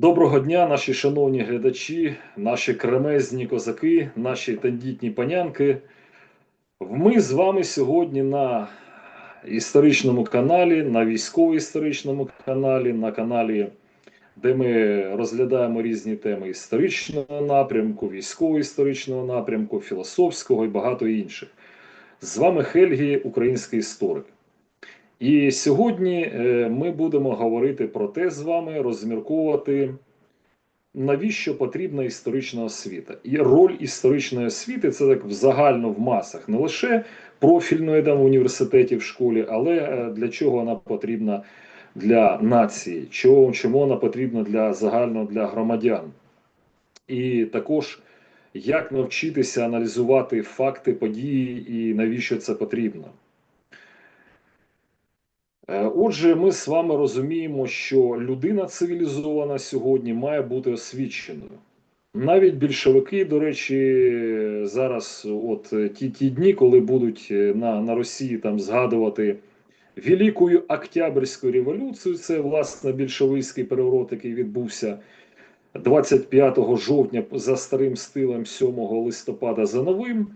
Доброго дня, наші шановні глядачі, наші кремезні козаки, наші тендітні панянки. Ми з вами сьогодні на історичному каналі, на військово-історичному каналі, на каналі, де ми розглядаємо різні теми історичного напрямку, військово-історичного напрямку, філософського і багато інших. З вами Хельгі, український історик. І сьогодні е, ми будемо говорити про те з вами, розмірковувати, навіщо потрібна історична освіта. І роль історичної освіти це так загально в масах, не лише профільної там в університеті в школі, але е, для чого вона потрібна для нації, чого, чому вона потрібна для загально для громадян. І також як навчитися аналізувати факти, події і навіщо це потрібно. Е, Отже, ми з вами розуміємо, що людина цивілізована сьогодні має бути освіченою. Навіть більшовики, до речі, зараз, от е, ті ті дні, коли будуть е, на, на Росії там згадувати Велику Октябрьську революцію, це власне більшовицький переворот, який відбувся 25 жовтня за старим стилем 7 листопада за новим.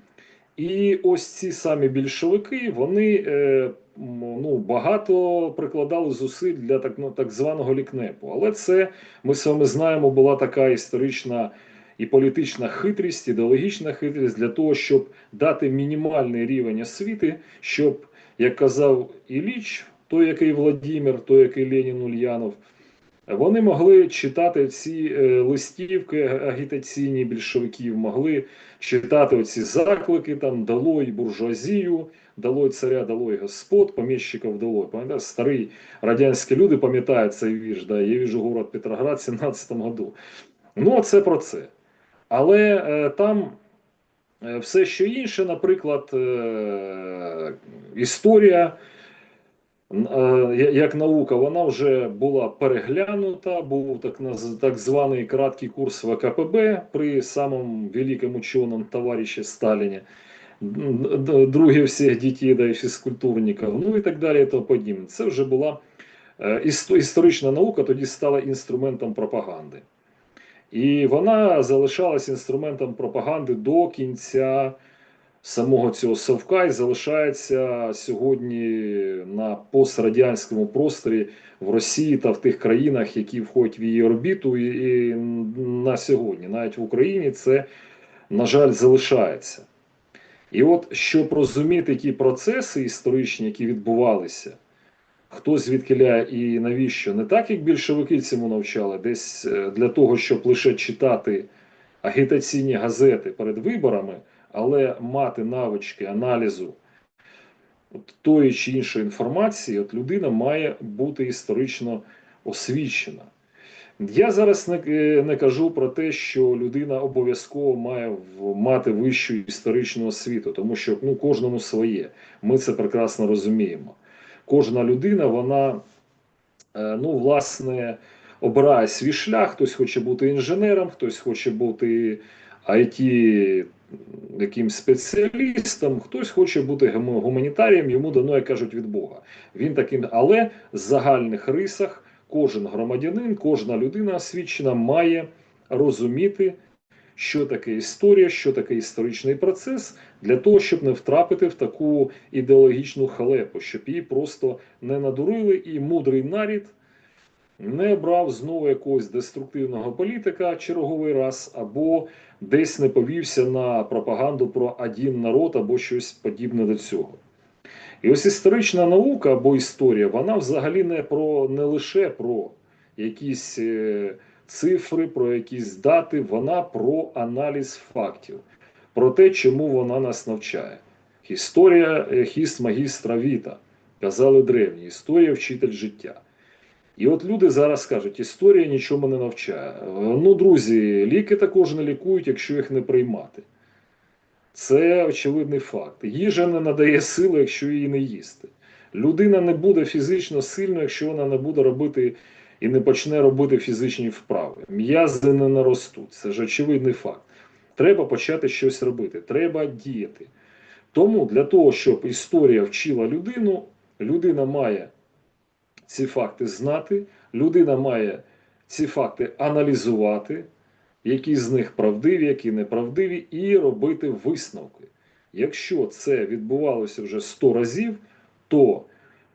І ось ці самі більшовики вони е, ну, багато прикладали зусиль для так ну, так званого лікнепу. Але це ми вами знаємо, була така історична і політична хитрість, ідеологічна хитрість для того, щоб дати мінімальний рівень освіти, щоб, як казав Іліч, той, який Владимир, той, який Ленін Ульянов. Вони могли читати ці е, листівки агітаційні більшовиків, могли читати оці заклики там «Долой буржуазію, долой царя, долой господ, поміщиків долой. Пам'ятаєте, старі радянські люди пам'ятають цей вірш, да, я віжу город Петроград в 17 году. Ну, це про це. Але е, там е, все що інше, наприклад, е, історія. Е, як наука, вона вже була переглянута, був так так званий краткий курс ВКПБ при самому великому ученому товариші Сталіні, друге всіх дітей, да і фізкультурників, ну і так далі. І тому подібне. Це вже була е, історична наука, тоді стала інструментом пропаганди. І вона залишалась інструментом пропаганди до кінця самого цього совка і залишається сьогодні на пострадянському просторі в Росії та в тих країнах, які входять в її орбіту, і, і на сьогодні, навіть в Україні, це, на жаль, залишається. І от щоб розуміти ті процеси історичні, які відбувалися, хто звідкиля і навіщо, не так, як більшовики цьому навчали, десь е, для того, щоб лише читати агітаційні газети перед виборами але мати навички аналізу от тої чи іншої інформації, от людина має бути історично освічена. Я зараз не не кажу про те, що людина обов'язково має мати вищу історичну освіту, тому що ну, кожному своє. Ми це прекрасно розуміємо. Кожна людина, вона, е, ну, власне, обирає свій шлях, хтось хоче бути інженером, хтось хоче бути IT якимсь спеціалістом, хтось хоче бути гуманітарієм, йому дано, як кажуть, від Бога. Він таким, але в загальних рисах кожен громадянин, кожна людина освічена має розуміти, що таке історія, що таке історичний процес, для того, щоб не втрапити в таку ідеологічну халепу, щоб її просто не надурили, і мудрий нарід не брав знову якогось деструктивного політика черговий раз, або десь не повівся на пропаганду про один народ або щось подібне до цього. І ось історична наука або історія, вона взагалі не про не лише про якісь е, цифри, про якісь дати, вона про аналіз фактів, про те, чому вона нас навчає. Історія е, хіст магістра віта, казали древні, історія вчитель життя. І от люди зараз кажуть, історія нічому не навчає. Ну, друзі, ліки також не лікують, якщо їх не приймати. Це очевидний факт. Їжа не надає сили, якщо її не їсти. Людина не буде фізично сильною, якщо вона не буде робити і не почне робити фізичні вправи. М'язи не наростуть. Це ж очевидний факт. Треба почати щось робити, треба діяти. Тому для того, щоб історія вчила людину, людина має ці факти знати. Людина має ці факти аналізувати, які з них правдиві, які неправдиві, і робити висновки. Якщо це відбувалося вже 100 разів, то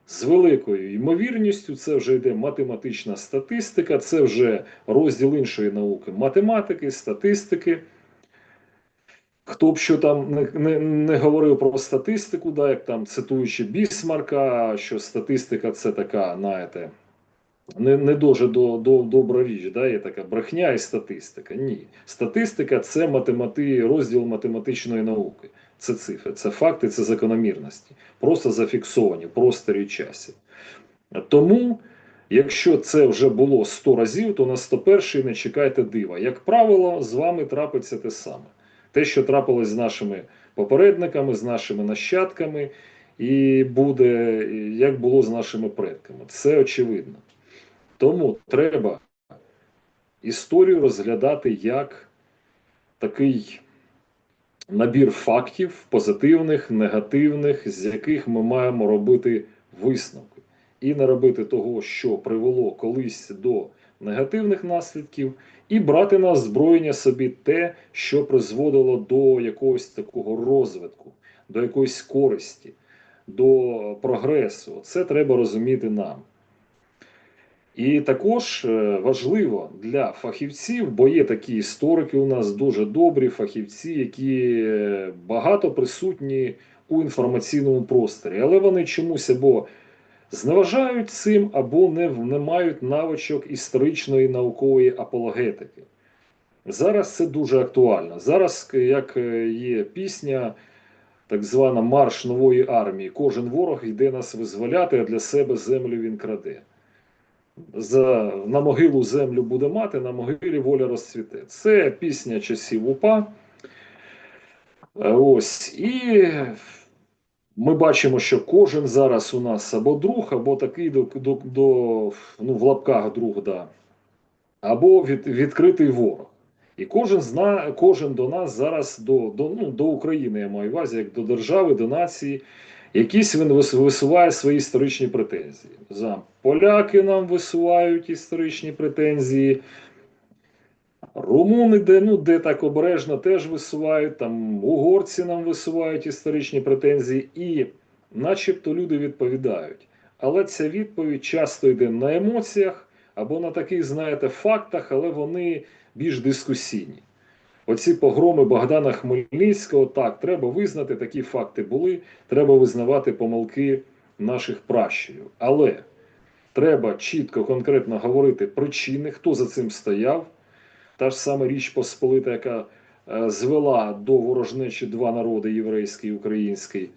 з великою ймовірністю це вже йде математична статистика, це вже розділ іншої науки математики, статистики. Хто б що там не, не, не говорив про статистику, да, як там цитуючи Бісмарка, що статистика це така, знаєте, не, не дуже до, до, добра річ, да, є така брехня і статистика. Ні. Статистика це математи, розділ математичної науки. Це цифри, це факти, це закономірності, просто зафіксовані просторі часі. Тому, якщо це вже було 100 разів, то на 101 не чекайте дива. Як правило, з вами трапиться те саме. Те, що трапилось з нашими попередниками, з нашими нащадками, і буде, як було з нашими предками. Це очевидно. Тому треба історію розглядати як такий набір фактів, позитивних, негативних, з яких ми маємо робити висновки, і не робити того, що привело колись до негативних наслідків, і брати на озброєння собі те, що призводило до якогось такого розвитку, до якоїсь користі, до прогресу. Це треба розуміти нам. І також е, важливо для фахівців, бо є такі історики у нас дуже добрі фахівці, які е, багато присутні у інформаційному просторі, але вони чомусь або зневажають цим, або не, не мають навичок історичної наукової апологетики. Зараз це дуже актуально. Зараз, як е, є пісня, так звана Марш нової армії, кожен ворог йде нас визволяти, а для себе землю він краде за, на могилу землю буде мати, на могилі воля розцвіте. Це пісня часів УПА. Е, Ось. І ми бачимо, що кожен зараз у нас або друг, або такий до, до, до ну, в лапках друг, да, або від, відкритий ворог. І кожен зна, кожен до нас зараз до, до, ну, до України, я маю увазі, як до держави, до нації. Якісь він висуває свої історичні претензії. За поляки нам висувають історичні претензії. Румуни, де ну де так обережно, теж висувають, там угорці нам висувають історичні претензії, і начебто люди відповідають. Але ця відповідь часто йде на емоціях або на таких, знаєте, фактах, але вони більш дискусійні. Оці погроми Богдана Хмельницького, так, треба визнати, такі факти були, треба визнавати помилки наших пращурів. Але треба чітко, конкретно говорити причини, хто за цим стояв. Та ж сама Річ Посполита, яка е, звела до ворожнечі два народи єврейський і український.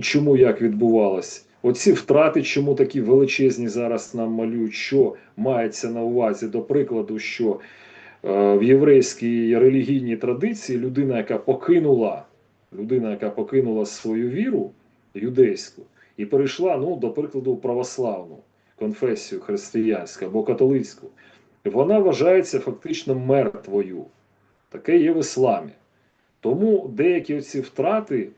Чому як відбувалось? Оці втрати, чому такі величезні зараз нам малюють, що мається на увазі, до прикладу, що Е, в єврейській релігійній традиції людина, яка покинула людина, яка покинула свою віру юдейську і перейшла, ну, до прикладу, православну конфесію християнську або католицьку, вона вважається фактично мертвою. Таке є в ісламі. Тому деякі ці втрати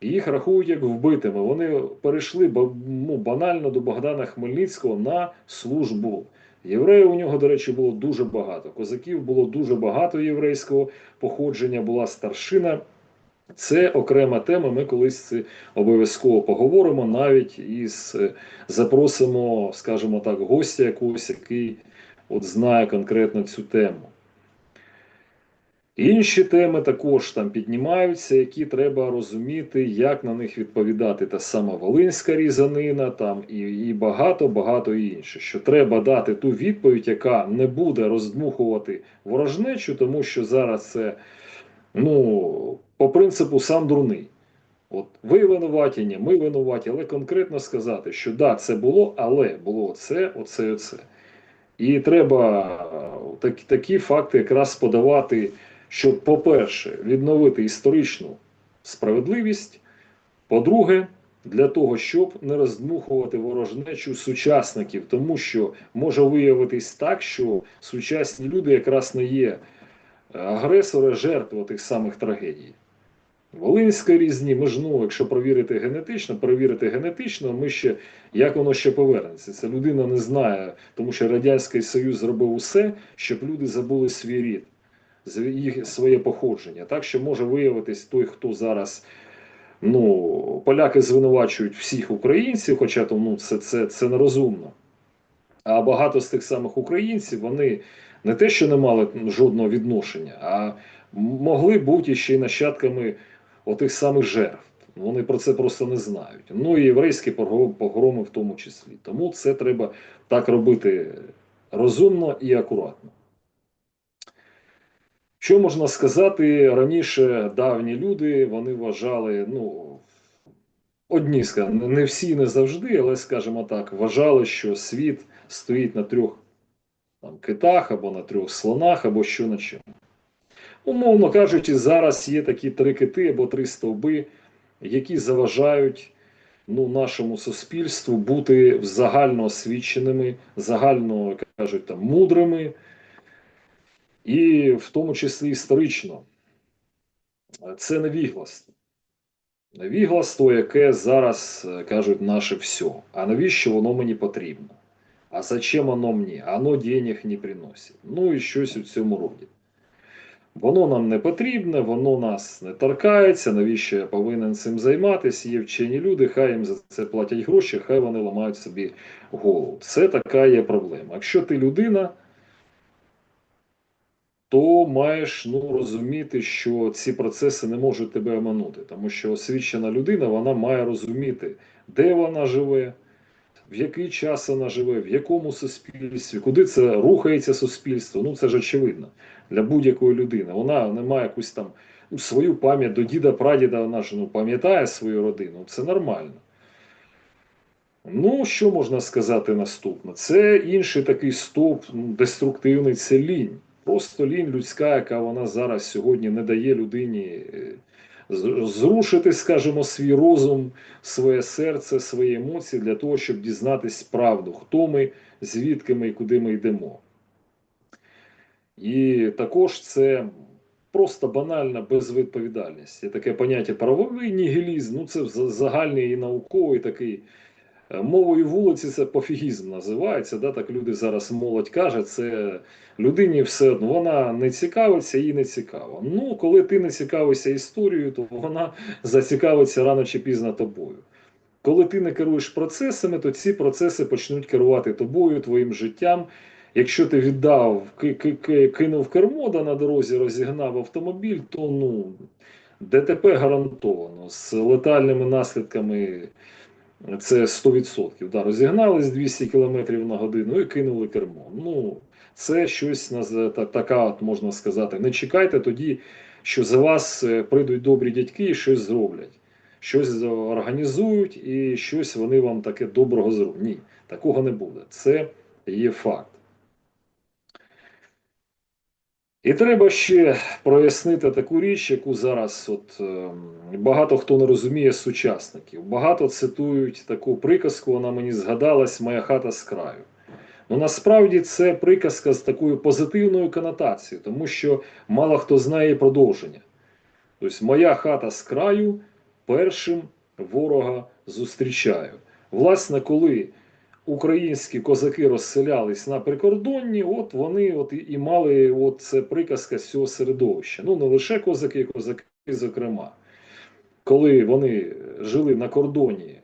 їх рахують як вбитими. Вони перейшли ну, банально до Богдана Хмельницького на службу. Євреїв у нього, до речі, було дуже багато. Козаків було дуже багато єврейського походження, була старшина. Це окрема тема. Ми колись обов'язково поговоримо, навіть із запросимо, скажімо так, гостя якогось, який от знає конкретно цю тему. Інші теми також там піднімаються, які треба розуміти, як на них відповідати. Та сама Волинська різанина, там і і багато-багато інше. Що треба дати ту відповідь, яка не буде роздмухувати ворожнечу, тому що зараз це, ну, по принципу, сам дурний. От ви винуваті, ні, ми винуваті, але конкретно сказати, що да, це було, але було оце, оце, оце. І треба такі, такі факти якраз подавати щоб, по-перше, відновити історичну справедливість, по-друге, для того, щоб не роздмухувати ворожнечу сучасників, тому що може виявитись так, що сучасні люди якраз не є агресори, жертви тих самих трагедій. Волинської різні, ми ну, якщо провірити генетично, перевірити генетично, ми ще як воно ще повернеться. Це людина не знає, тому що Радянський Союз зробив усе, щоб люди забули свій рід, їх своє походження. Так що може виявитись той, хто зараз. Ну, поляки звинувачують всіх українців, хоча то, ну, це, це, це нерозумно. А багато з тих самих українців вони не те, що не мали жодного відношення, а могли бути ще й нащадками отих самих жертв. Вони про це просто не знають. Ну і єврейські погроми погроми в тому числі. Тому це треба так робити розумно і акуратно. Що можна сказати? Раніше давні люди вони вважали, ну, одні скажімо, не всі, не завжди, але, скажімо так, вважали, що світ стоїть на трьох там, китах або на трьох слонах, або що на чому. Умовно кажучи, зараз є такі три кити або три стовби, які заважають ну, нашому суспільству бути загально освіченими, загально кажуть там мудрими, і в тому числі історично. Це невігластво. Невігластво, яке зараз кажуть наше все. А навіщо воно мені потрібно? А зачем воно мені? Оно денег не приносить. Ну і щось у цьому роді. Воно нам не потрібне, воно нас не торкається. Навіщо я повинен цим займатися? Є вчені люди, хай їм за це платять гроші, хай вони ламають собі голову. Це така є проблема. Якщо ти людина, то маєш ну, розуміти, що ці процеси не можуть тебе оминути. Тому що освічена людина вона має розуміти, де вона живе, в який час вона живе, в якому суспільстві, куди це рухається суспільство. Ну це ж очевидно для будь-якої людини. Вона не має якусь там ну, свою пам'ять до діда, прадіда, вона ж ну, пам'ятає свою родину. Це нормально. Ну, що можна сказати наступне? Це інший такий стовп ну, деструктивний це лінь. Просто лінь людська, яка вона зараз сьогодні не дає людині е, зрушити, скажімо, свій розум, своє серце, свої емоції для того, щоб дізнатись правду, хто ми, звідки ми і куди ми йдемо. І також це просто банальна безвідповідальність. Є таке поняття правовий нігілізм, ну це загальний і науковий такий. Е, Мовою вулиці це пофігізм називається. Да? Так люди зараз молодь каже, це людині все одно вона не цікавиться, їй не цікаво. Ну, коли ти не цікавишся історією, то вона зацікавиться рано чи пізно тобою. Коли ти не керуєш процесами, то ці процеси почнуть керувати тобою, твоїм життям. Якщо ти віддав, ки- ки- ки- кинув кермо да на дорозі, розігнав автомобіль, то ну ДТП гарантовано з летальними наслідками. Це 100%. Да, Розігнались 200 км на годину і кинули кермо. Ну, це щось така, от, можна сказати. Не чекайте тоді, що за вас е, прийдуть добрі дядьки і щось зроблять. Щось організують і щось вони вам таке доброго зроблять. Ні, такого не буде. Це є факт. І треба ще прояснити таку річ, яку зараз от, ем, багато хто не розуміє з сучасників. Багато цитують таку приказку, вона мені згадалась Моя хата з краю. Ну насправді це приказка з такою позитивною конотацією, тому що мало хто знає продовження. Тобто, моя хата з краю першим ворога зустрічаю. Власне, коли українські козаки розселялись на прикордонні, от вони от і, мали от це приказка з цього середовища. Ну не лише козаки, козаки, зокрема, коли вони жили на кордоні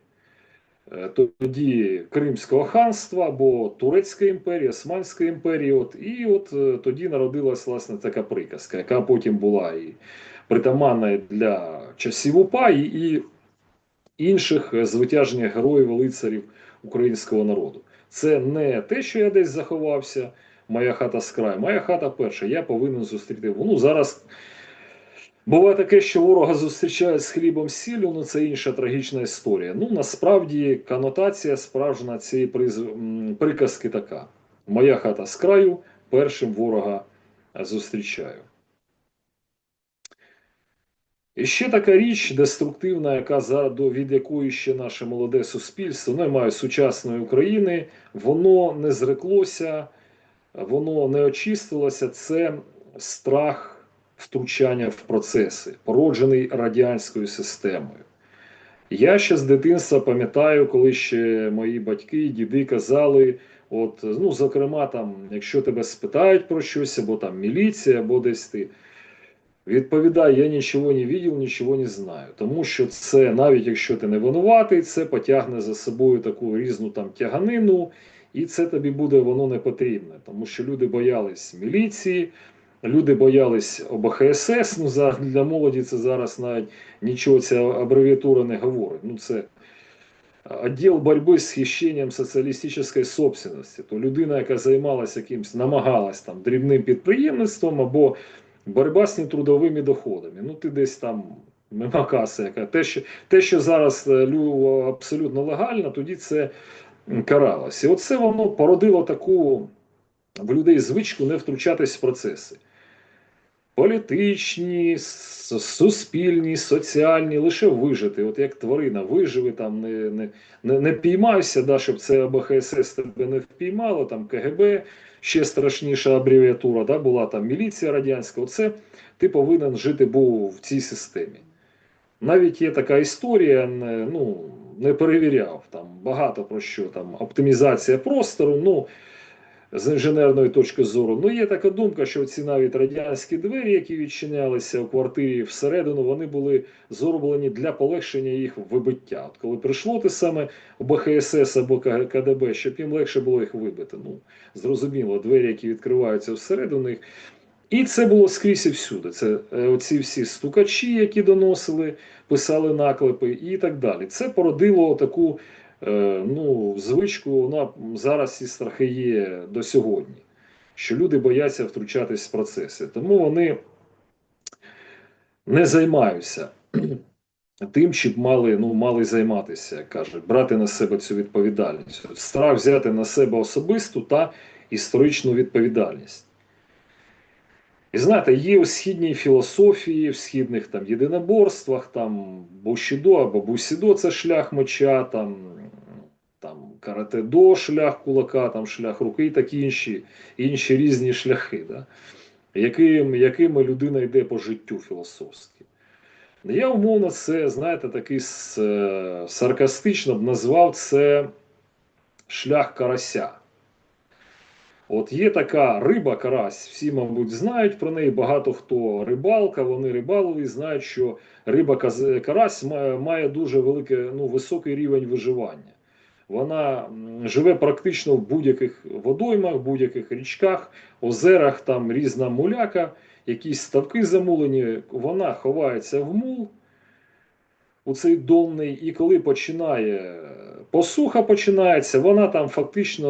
е, тоді Кримського ханства або Турецької імперії, Османської імперії, от і от е, тоді народилась власне така приказка, яка потім була і притаманна для часів УПА, і, і інших звитяжних героїв, лицарів українського народу. Це не те, що я десь заховався, моя хата з моя хата перша, я повинен зустріти. Ну зараз буває таке, що ворога зустрічають з хлібом сіллю, ну це інша трагічна історія. Ну насправді конотація справжня цієї приз... приказки така: моя хата з краю, першим ворога зустрічаю. Ще така річ деструктивна, яка за від якої ще наше молоде суспільство, ну, я маю сучасної України, воно не зреклося, воно не очистилося. Це страх втручання в процеси, породжений радянською системою. Я ще з дитинства пам'ятаю, коли ще мої батьки і діди казали: от, ну, зокрема, там, якщо тебе спитають про щось, або там міліція, або десь ти. Відповідай, я нічого не бачив, нічого не знаю. Тому що це, навіть якщо ти не винуватий, це потягне за собою таку різну там тяганину, і це тобі буде воно не потрібне. Тому що люди боялись міліції, люди боялись ОБХСС. Ну, за, для молоді це зараз навіть нічого ця абревіатура не говорить. Ну, це Отдел боротьби з хищенням соціалістичної собственності, то людина, яка займалася якимось, намагалась там дрібним підприємництвом або боротьба з нетрудовими доходами. Ну, ти десь там мимо каси, яка те, що те, що зараз е, лю- абсолютно легально, тоді це каралось. І оце воно породило таку в людей звичку не втручатись в процеси. Політичні, суспільні, соціальні, лише вижити. От як тварина, виживи там, не, не, не, не піймайся, да, щоб це АБХСС тебе не впіймало, там КГБ, ще страшніша абревіатура, да, була там міліція радянська. Оце ти повинен жити був в цій системі. Навіть є така історія, ну, не перевіряв там багато про що там оптимізація простору. Ну, з інженерної точки зору. Ну, є така думка, що ці навіть радянські двері, які відчинялися в квартирі всередину, вони були зроблені для полегшення їх вибиття. От коли прийшло те саме БХСС або КДБ, щоб їм легше було їх вибити. Ну, зрозуміло, двері, які відкриваються всередину. їх. І це було скрізь і всюди. Це е, оці всі стукачі, які доносили, писали наклепи і так далі. Це породило таку ну, звичку, вона зараз ці страхи є до сьогодні, що люди бояться втручатись в процеси. Тому вони не займаються тим, чим мали, ну, мали займатися, як кажуть, брати на себе цю відповідальність. Страх взяти на себе особисту та історичну відповідальність. І знаєте, є у східній філософії, в східних там єдиноборствах, там бушідо або бусідо це шлях меча, там, там карате-до, шлях кулака, там шлях руки і такі інші, інші різні шляхи, да? яким, якими людина йде по життю філософськи. Я умовно це, знаєте, такий е, саркастично б назвав це шлях карася. От є така риба карась, всі, мабуть, знають про неї. Багато хто рибалка, вони рибалили, знають, що риба карась має, дуже великий, ну, високий рівень виживання. Вона живе практично в будь-яких водоймах, будь-яких річках, озерах, там різна муляка, якісь ставки замулені. Вона ховається в мул у цей донний, і коли починає посуха починається, вона там фактично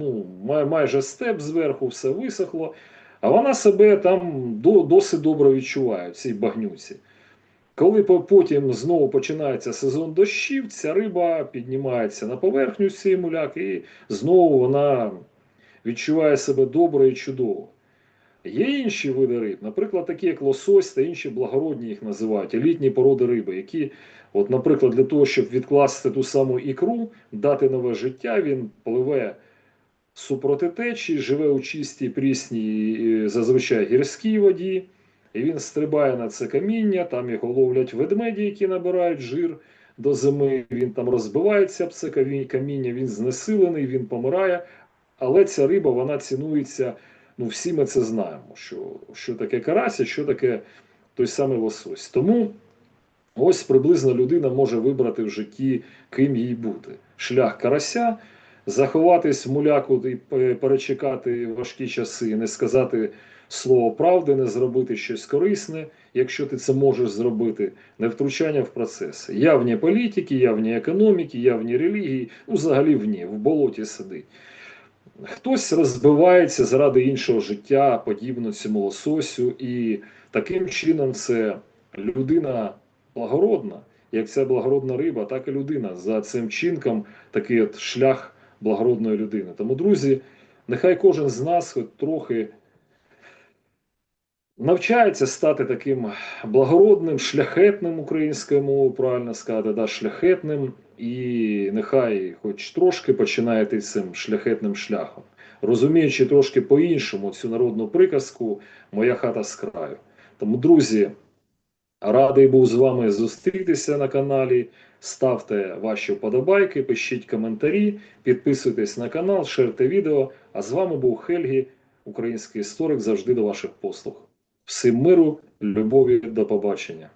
ну, май- майже степ зверху, все висохло, а вона себе там до, досить добре відчуває в цій багнюці. Коли потім знову починається сезон дощів, ця риба піднімається на поверхню цієї муляки, і знову вона відчуває себе добре і чудово. Є інші види риб, наприклад, такі як лосось та інші благородні їх називають, елітні породи риби, які, от, наприклад, для того, щоб відкласти ту саму ікру, дати нове життя, він пливе супроти течії, живе у чистій прісній, зазвичай гірській воді, і він стрибає на це каміння, там його ловлять ведмеді, які набирають жир до зими, він там розбивається об це каміння, він знесилений, він помирає, але ця риба, вона цінується ну всі ми це знаємо, що, що таке карася, що таке той самий лосось. Тому ось приблизно людина може вибрати в житті, ким їй бути. Шлях карася, заховатись в муляку і перечекати важкі часи, не сказати слово правди, не зробити щось корисне, якщо ти це можеш зробити, не втручання в процеси. Я вні політики, я вні економіки, я вні релігії, ну взагалі вні, в болоті сидить. Хтось розбивається заради іншого життя, подібно цьому лососю, і таким чином це людина благородна, як ця благородна риба, так і людина за цим чинком, такий от шлях благородної людини. Тому, друзі, нехай кожен з нас хоч трохи навчається стати таким благородним, шляхетним українською мовою, правильно сказати, да, шляхетним, і нехай хоч трошки починає йти цим шляхетним шляхом, розуміючи трошки по-іншому цю народну приказку Моя хата з краю. Тому, друзі, радий був з вами зустрітися на каналі. Ставте ваші вподобайки, пишіть коментарі, підписуйтесь на канал, шерте відео. А з вами був Хельгі, український історик, завжди до ваших послуг. Всім миру, любові, до побачення.